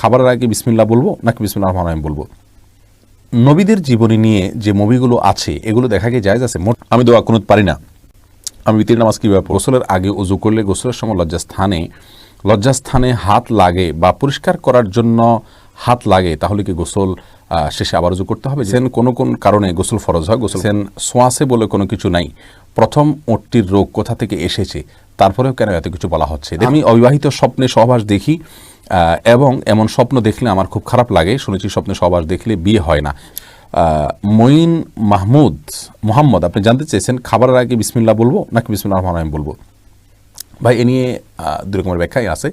খাবারের আগে বিসমিল্লা বলব নাকি বিসমিল্লা রহমান রহিম বলব? নবীদের জীবনী নিয়ে যে মুভিগুলো আছে, এগুলো দেখা গিয়ে যায় আছে? মোট আমি দোয়া কোনো পারি না। আমি বিতির নামাজ কীভাবে গোসলের আগে উজু করলে গোসলের সময় লজ্জাস্থানে লজ্জাস্থানে হাত লাগে বা পরিষ্কার করার জন্য হাত লাগে, তাহলে কি গোসল শেষে আবার উজু করতে হবে? যেন কোনো কোন কারণে গোসল ফরজ হয়, গোসল সেন সোয়াসে বলে কোনো কিছু নাই। প্রথম ওটটির রোগ কোথা থেকে এসেছে? তারপরেও কেন এত কিছু বলা হচ্ছে? আমি অবিবাহিত স্বপ্নে সহবাস দেখি এবং এমন স্বপ্ন দেখলে আমার খুব খারাপ লাগে। শুনেছি স্বপ্নে সবার দেখলে বিয়ে হয় না। মঈন মাহমুদ, মোহাম্মদ, আপনি জানতে চেয়েছেন, খাবারের আগে বিসমিল্লা বলব নাকি বিসমিল্লা রহমান বলব? ভাই এ নিয়ে আহ, দুই রকমের ব্যাখ্যাই আছে।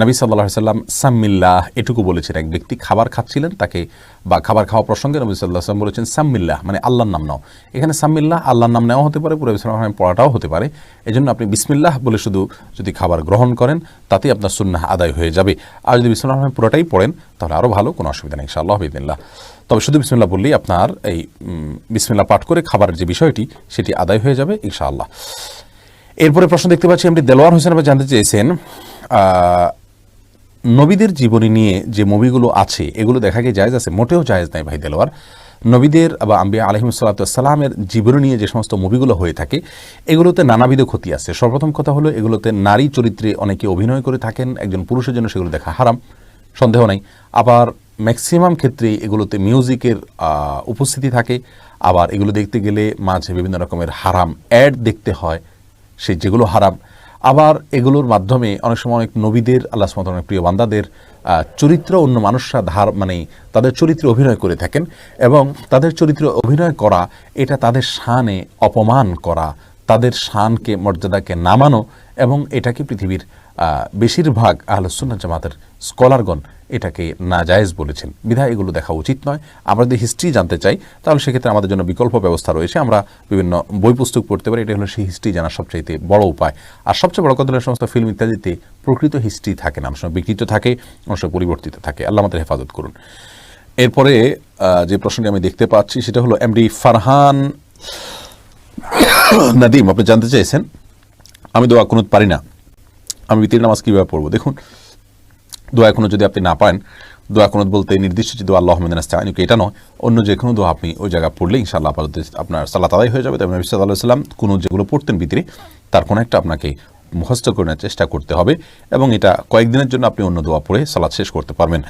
নবী সাল্লাহ সাল্লাম সাম্মিল্লাহ এটুকু বলেছেন। এক ব্যক্তি খাবার খাচ্ছিলেন তাকে বা খাবার খাওয়া প্রসঙ্গে নবী সাল্লাহ সাল্লাম বলেছেন সাম্মিল্লাহ মানে আল্লাহর নাম নাও। এখানে সাম্মিল্লাহ আল্লাহর নাম নেওয়া হতে পারে পুরো ইসলাম পড়াটাও হতে পারে। এই জন্য আপনি বিসমিল্লাহ বলে শুধু যদি খাবার গ্রহণ করেন তাতেই আপনার সুন্নাহ আদায় হয়ে যাবে। আর যদি বিসমুল্লাহ রহমান পুরোটাই পড়েন তাহলে আরও ভালো কোনো অসুবিধা নেই ইনশাআল্লাহ বিদিল্লাহ তবে শুধু বিসমিল্লাহ বললেই আপনার এই উম, বিসমিল্লাহ পাঠ করে খাবারের যে বিষয়টি সেটি আদায় হয়ে যাবে ইনশাআল্লাহ। এরপরে প্রশ্ন দেখতে পাচ্ছি আপনি দেলোয়ার হোসেন আপনি জানতে চেয়েছেন নবীদের জীবনী নিয়ে যে মুভিগুলো আছে, এগুলো দেখা গিয়ে জায়েজ আছে? মোটেও জায়েজ নাই ভাই দেলোয়ার। নবীদের বা আম্বিয়া আলহিমসাল্লাতামের জীবনী নিয়ে যে সমস্ত মুভিগুলো হয়ে থাকে, এগুলোতে নানাবিধ ক্ষতি আছে। সর্বপ্রথম কথা হলো, এগুলোতে নারী চরিত্রে অনেকে অভিনয় করে থাকেন, একজন পুরুষের জন্য সেগুলো দেখা হারাম, সন্দেহ নাই। আবার ম্যাক্সিমাম ক্ষেত্রেই এগুলোতে মিউজিকের উপস্থিতি থাকে, আবার এগুলো দেখতে গেলে মাঝে বিভিন্ন রকমের হারাম অ্যাড দেখতে হয় সে যেগুলো হারাম। আবার এগুলোর মাধ্যমে অনেক সময় অনেক নবীদের, আল্লাহ সুবহানাহু অনেক প্রিয় বান্দাদের চরিত্র অন্য মানুষরা ধার মানে তাদের চরিত্রে অভিনয় করে থাকেন এবং তাদের চরিত্রে অভিনয় করা, এটা তাদের শানে অপমান করা, তাদের শানকে, মর্যাদাকে নামানো এবং এটাকে পৃথিবীর বেশিরভাগ আহলুসুন্নাহ জামাতের স্কলারগণ এটাকে নাজায়েজ বলেছেন। বিধায় এগুলো দেখা উচিত নয়। আমরা যদি হিস্ট্রি জানতে চাই, তাহলে সেক্ষেত্রে আমাদের জন্য বিকল্প ব্যবস্থা রয়েছে। আমরা বিভিন্ন বই পুস্তক পড়তে পারি, এটা হলো সেই হিস্ট্রি জানার সবচাইতে বড় উপায়। আর সবচেয়ে বড় কথা হলো সমস্ত ফিল্ম ইত্যাদিতে প্রকৃত হিস্ট্রি থাকে না, অনেক বিকৃত থাকে, অনেক পরিবর্তিত থাকে। আল্লাহ আমাদের হেফাজত করুন। এরপরে যে প্রশ্নটি আমি দেখতে পাচ্ছি, সেটা হলো এমডি ফারহান নাদিম, আপনি জানতে চাইছেন? আমি দোয়া কোনো পারি না। আমি বিতির নামাজ কীভাবে পড়ব? দেখুন দোয়া এখনও যদি আপনি না পান দোয়া কোনো বলতে নির্দিষ্ট যে দোয়া আল্লাহ আহমেদানি এটা নয়। অন্য যে কোনো দোয়া আপনি ওই জায়গায় পড়লে ইনশাআল্লাহ আপাতত আপনার সাল্লাহ আদায় হয়ে যাবে। তবে নবী সাল্লাহ সাল্লাম কোনো যেগুলো পড়তেন ভিতরে তার কোনো একটা আপনাকে মুখস্থ করে নেওয়ার চেষ্টা করতে হবে এবং এটা কয়েকদিনের জন্য আপনি অন্য দোয়া পড়ে সালাদ শেষ করতে পারবেন।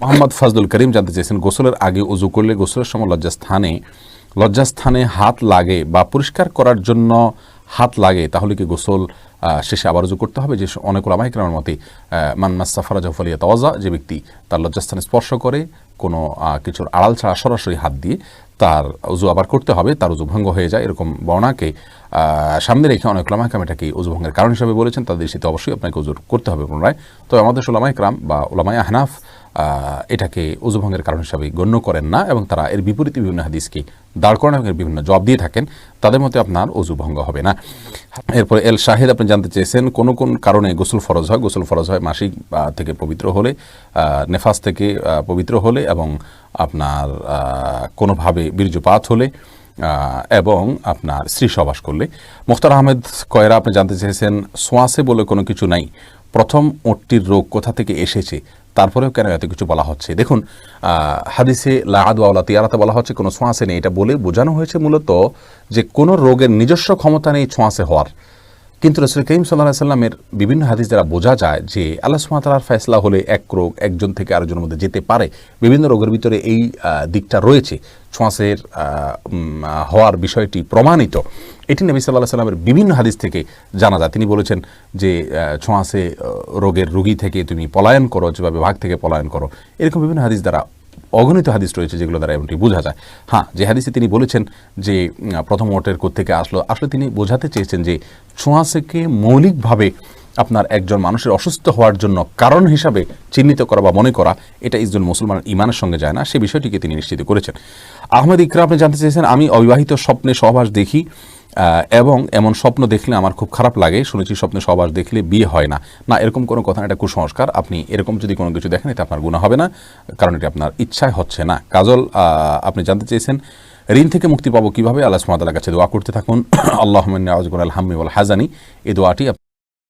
মোহাম্মদ ফাজলুল করিম জানতে চেয়েছেন, গোসলের আগে উজু করলে গোসলের সময় লজ্জাস্থানে লজ্জাস্থানে হাত লাগে বা পরিষ্কার করার জন্য হাত লাগে, তাহলে কি গোসল শেষে আবার উজু করতে হবে? যে অনেক ওলামাইকরামের মতে মান্না সাফারা জফলিয়া তওয়াজা যে ব্যক্তি তার লজ্জাস্থানে স্পর্শ করে কোনো কিছুর আড়াল ছাড়া সরাসরি হাত দিয়ে তার উজু আবার করতে হবে, তার উজু ভঙ্গ হয়ে যায়, এরকম বর্ণাকে সামনে রেখে অনেক ওলামাইকাম এটাকে উজু ভঙ্গের কারণ হিসাবে বলেছেন, তাদের দৃষ্টিতে অবশ্যই আপনাকে উজুর করতে হবে পুনরায়। তবে আমাদের ওলামাইকরাম বা ওলামাই আহনাফ এটাকে এটাকে উজুভঙ্গের কারণ হিসাবে গণ্য করেন না এবং তারা এর বিপরীতে বিভিন্ন হাদিসকে দাঁড় করানো এবং বিভিন্ন জবাব দিয়ে থাকেন, তাদের মতে আপনার অজু ভঙ্গ হবে না। এরপরে এল শাহেদ, আপনি জানতে চেয়েছেন, কোন কোন কারণে গোসল ফরজ হয়? গোসল ফরজ হয় মাসিক থেকে পবিত্র হলে নেফাস থেকে পবিত্র হলে এবং আপনার কোনোভাবে বীর্যপাত হলে এবং আপনার স্ত্রী সবাস করলে। মুখতার আহমেদ কয়রা, আপনি জানতে চেয়েছেন, সোয়াসে বলে কোনো কিছু নাই। প্রথম ওটটির রোগ কোথা থেকে এসেছে? তারপরেও কেন এত কিছু বলা হচ্ছে? দেখুন হাদিসে লাহাদওয়ালা তিয়ারাতে বলা হচ্ছে, কোনো ছোঁয়াশে নেই। এটা বলে বোঝানো হয়েছে মূলত যে কোনো রোগের নিজস্ব ক্ষমতা নেই ছোঁয়াশে হওয়ার। কিন্তু রসুল করিম সাল্লাহ সাল্লামের বিভিন্ন হাদিস দ্বারা বোঝা যায় যে আল্লাহ সুমাতালার ফয়সলা হলে এক রোগ একজন থেকে আরেকজনের মধ্যে যেতে পারে। বিভিন্ন রোগের ভিতরে এই দিকটা রয়েছে। ছোঁয়াশের হওয়ার বিষয়টি প্রমাণিত। এটি নবী সাল্লাহ সাল্লামের বিভিন্ন হাদিস থেকে জানা যায়। তিনি বলেছেন যে ছোঁয়াশে রোগের রোগী থেকে তুমি পলায়ন করো, যেভাবে ভাগ থেকে পলায়ন করো। এরকম বিভিন্ন হাদিস দ্বারা অগণিত হাদিস রয়েছে যেগুলো দ্বারা এমনটি বোঝা যায়। হ্যাঁ যে হাদিসে তিনি বলেছেন যে প্রথম ওটের থেকে আসলো, আসলে তিনি বোঝাতে চেয়েছেন যে ছোঁয়াশেকে মৌলিকভাবে আপনার একজন মানুষের অসুস্থ হওয়ার জন্য কারণ হিসাবে চিহ্নিত করা বা মনে করা, এটা ইসজন মুসলমানের ইমানের সঙ্গে যায় না। সে বিষয়টিকে তিনি নিশ্চিত করেছেন। আহমেদ ইকরা আপনি জানতে চেয়েছেন, আমি অবিবাহিত স্বপ্নে সহবাস দেখি এবং এমন স্বপ্ন দেখলে আমার খুব খারাপ লাগে। শুনেছি স্বপ্নে সবার দেখলে বিয়ে হয় না। না, এরকম কোনো কথা এটা কুসংস্কার। আপনি এরকম যদি কোনো কিছু দেখেন, এটা আপনার গুণা হবে না, কারণ এটা আপনার ইচ্ছায় হচ্ছে না। কাজল আপনি জানতে চেয়েছেন, ঋণ থেকে মুক্তি পাবো কীভাবে? আল্লাহ সুমাতার কাছে দোয়া করতে থাকুন। আল্লাহ আলহামি আলহামিউল হাজানি এই দোয়াটি